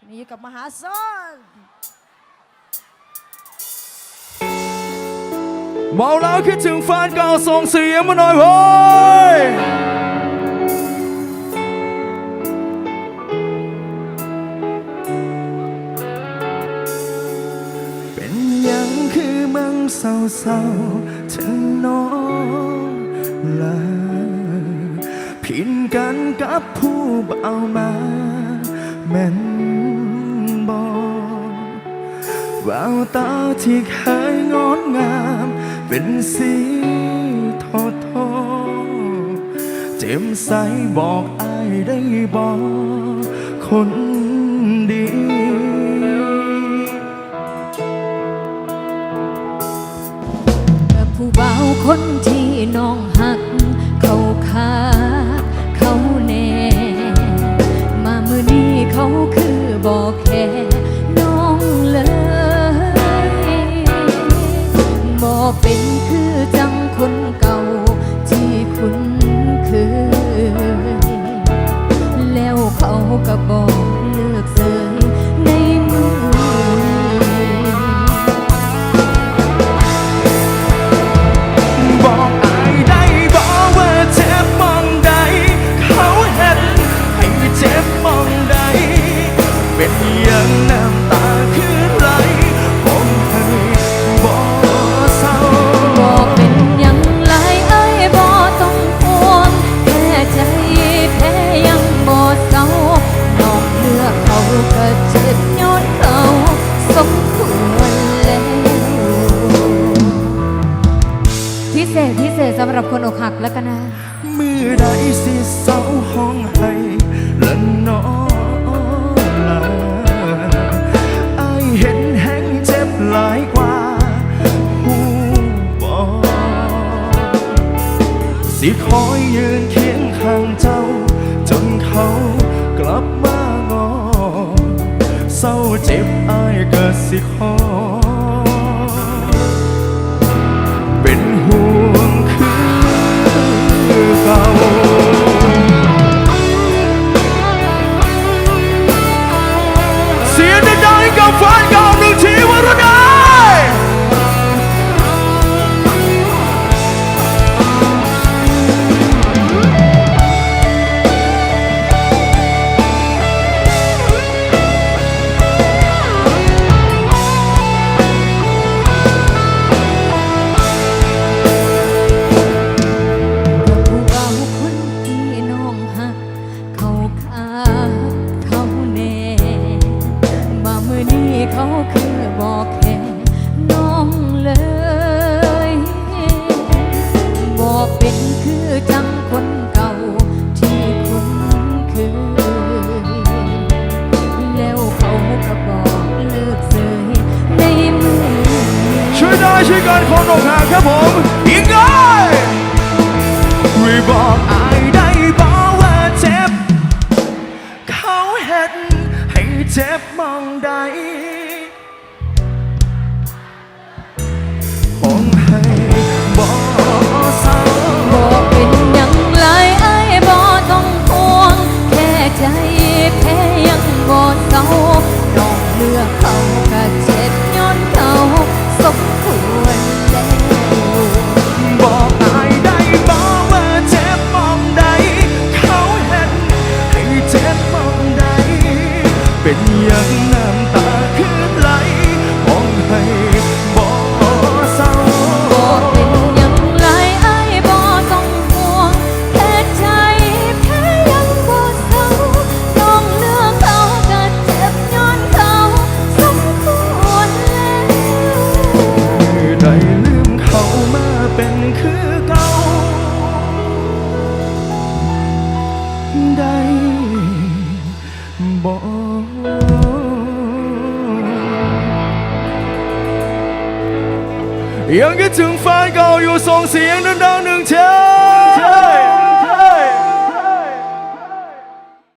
ชนีกับมหาสนเมาแล้วคิดถึงแฟนเก่าส่งเสียงมาหน่อยเว้ยเป็นยังคือมังเศร้าเศร้าฉันนอนลาผิดกันกับผู้เบามาแม่น แววตาที่เคยงดงาม เป็นสีทอทอเจ็มใสบอกอายได้บอกคนดีผู้เบาคนที่น้องหัก แล้ มัคนอกแล้วกันนะมือใดสิเศร้าห้องให้ละนอลาอเห็นแห้งเจ็บหลายกว่าหูบอสิคอยยืนเคียงข้างเจ้า จนเขากลับมางอเศร้าเจ็บอายก็สิขอเดัง วยได้ช่วยกันคนอกหาครับผมอีกไย่างน้ำตาคืนไหลมองให้บอกเศร้าบอกเป็นหยังไรไอ้ายบ่ต้องห่วงแค่ใจแพ้ยังบ่เศร้าน้องเลือกเขาก็เจ็บย้อนเขาสมควรแล้วได้ลืมเขามาเป็นคือเก่าได้ ยังคิดถึงแฟนเก่าอยู่ส่งเสียงดังๆหนึ่งเช้า